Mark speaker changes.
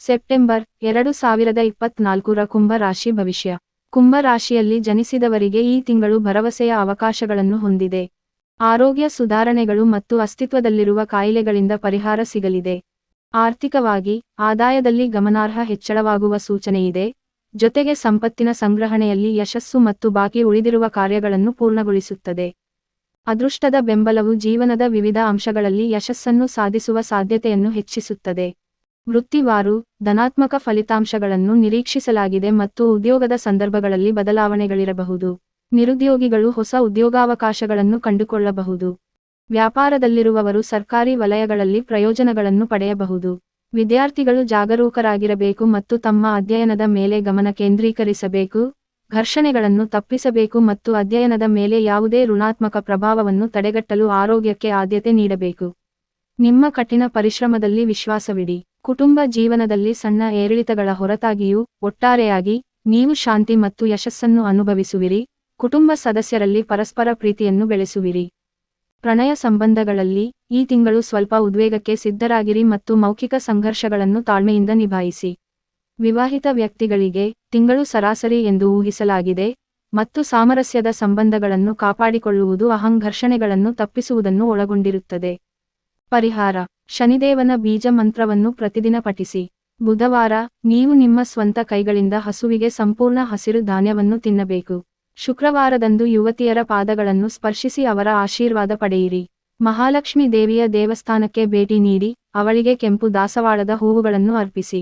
Speaker 1: September ಎರಡು ಸಾವಿರದ ಇಪ್ಪತ್ನಾಲ್ಕರ ಕುಂಭರಾಶಿ ಭವಿಷ್ಯ. ಕುಂಭರಾಶಿಯಲ್ಲಿ ಜನಿಸಿದವರಿಗೆ ಈ ತಿಂಗಳು ಭರವಸೆಯ ಅವಕಾಶಗಳನ್ನು ಹೊಂದಿದೆ. ಆರೋಗ್ಯ ಸುಧಾರಣೆಗಳು ಮತ್ತು ಅಸ್ತಿತ್ವದಲ್ಲಿರುವ ಕಾಯಿಲೆಗಳಿಂದ ಪರಿಹಾರ ಸಿಗಲಿದೆ. ಆರ್ಥಿಕವಾಗಿ ಆದಾಯದಲ್ಲಿ ಗಮನಾರ್ಹ ಹೆಚ್ಚಳವಾಗುವ ಸೂಚನೆಯಿದೆ ಜೊತೆಗೆ ಸಂಪತ್ತಿನ ಸಂಗ್ರಹಣೆಯಲ್ಲಿ ಯಶಸ್ಸು ಮತ್ತು ಬಾಕಿ ಉಳಿದಿರುವ ಕಾರ್ಯಗಳನ್ನು ಪೂರ್ಣಗೊಳಿಸುತ್ತದೆ. ಅದೃಷ್ಟದ ಬೆಂಬಲವು ಜೀವನದ ವಿವಿಧ ಅಂಶಗಳಲ್ಲಿ ಯಶಸ್ಸನ್ನು ಸಾಧಿಸುವ ಸಾಧ್ಯತೆಯನ್ನು ಹೆಚ್ಚಿಸುತ್ತದೆ. ವೃತ್ತಿವಾರು, ಧನಾತ್ಮಕ ಫಲಿತಾಂಶಗಳನ್ನು ನಿರೀಕ್ಷಿಸಲಾಗಿದೆ ಮತ್ತು ಉದ್ಯೋಗದ ಸಂದರ್ಭಗಳಲ್ಲಿ ಬದಲಾವಣೆಗಳಿರಬಹುದು. ನಿರುದ್ಯೋಗಿಗಳು ಹೊಸ ಉದ್ಯೋಗಾವಕಾಶಗಳನ್ನು ಕಂಡುಕೊಳ್ಳಬಹುದು. ವ್ಯಾಪಾರದಲ್ಲಿರುವವರು ಸರ್ಕಾರಿ ವಲಯಗಳಲ್ಲಿ ಪ್ರಯೋಜನಗಳನ್ನು ಪಡೆಯಬಹುದು. ವಿದ್ಯಾರ್ಥಿಗಳು ಜಾಗರೂಕರಾಗಿರಬೇಕು ಮತ್ತು ತಮ್ಮ ಅಧ್ಯಯನದ ಮೇಲೆ ಗಮನ ಕೇಂದ್ರೀಕರಿಸಬೇಕು. ಘರ್ಷಣೆಗಳನ್ನು ತಪ್ಪಿಸಬೇಕು ಮತ್ತು ಅಧ್ಯಯನದ ಮೇಲೆ ಯಾವುದೇ ಋಣಾತ್ಮಕ ಪ್ರಭಾವವನ್ನು ತಡೆಗಟ್ಟಲು ಆರೋಗ್ಯಕ್ಕೆ ಆದ್ಯತೆ ನೀಡಬೇಕು. ನಿಮ್ಮ ಕಠಿಣ ಪರಿಶ್ರಮದಲ್ಲಿ ವಿಶ್ವಾಸವಿಡಿ. ಕುಟುಂಬ ಜೀವನದಲ್ಲಿ ಸಣ್ಣ ಏರಿಳಿತಗಳ ಹೊರತಾಗಿಯೂ ಒಟ್ಟಾರೆಯಾಗಿ ನೀವು ಶಾಂತಿ ಮತ್ತು ಯಶಸ್ಸನ್ನು ಅನುಭವಿಸುವಿರಿ. ಕುಟುಂಬ ಸದಸ್ಯರಲ್ಲಿ ಪರಸ್ಪರ ಪ್ರೀತಿಯನ್ನು ಬೆಳೆಸುವಿರಿ. ಪ್ರಣಯ ಸಂಬಂಧಗಳಲ್ಲಿ ಈ ತಿಂಗಳು ಸ್ವಲ್ಪ ಉದ್ವೇಗಕ್ಕೆ ಸಿದ್ಧರಾಗಿರಿ ಮತ್ತು ಮೌಖಿಕ ಸಂಘರ್ಷಗಳನ್ನು ತಾಳ್ಮೆಯಿಂದ ನಿಭಾಯಿಸಿ. ವಿವಾಹಿತ ವ್ಯಕ್ತಿಗಳಿಗೆ ತಿಂಗಳು ಸರಾಸರಿ ಎಂದು ಊಹಿಸಲಾಗಿದೆ ಮತ್ತು ಸಾಮರಸ್ಯದ ಸಂಬಂಧಗಳನ್ನು ಕಾಪಾಡಿಕೊಳ್ಳುವುದು ಅಹಂಘರ್ಷಣೆಗಳನ್ನು ತಪ್ಪಿಸುವುದನ್ನು ಒಳಗೊಂಡಿರುತ್ತದೆ. ಪರಿಹಾರ ಶನಿದೇವನ ಬೀಜ ಮಂತ್ರವನ್ನು ಪ್ರತಿದಿನ ಪಠಿಸಿ. ಬುಧವಾರ, ನೀವು ನಿಮ್ಮ ಸ್ವಂತ ಕೈಗಳಿಂದ ಹಸುವಿಗೆ ಸಂಪೂರ್ಣ ಹಸಿರು ಧಾನ್ಯವನ್ನು ತಿನ್ನಬೇಕು. ಶುಕ್ರವಾರದಂದು ಯುವತಿಯರ ಪಾದಗಳನ್ನು ಸ್ಪರ್ಶಿಸಿ ಅವರ ಆಶೀರ್ವಾದ ಪಡೆಯಿರಿ. ಮಹಾಲಕ್ಷ್ಮಿ ದೇವಿಯ ದೇವಸ್ಥಾನಕ್ಕೆ ಭೇಟಿ ನೀಡಿ, ಅವಳಿಗೆ ಕೆಂಪು ದಾಸವಾಳದ ಹೂವುಗಳನ್ನು ಅರ್ಪಿಸಿ.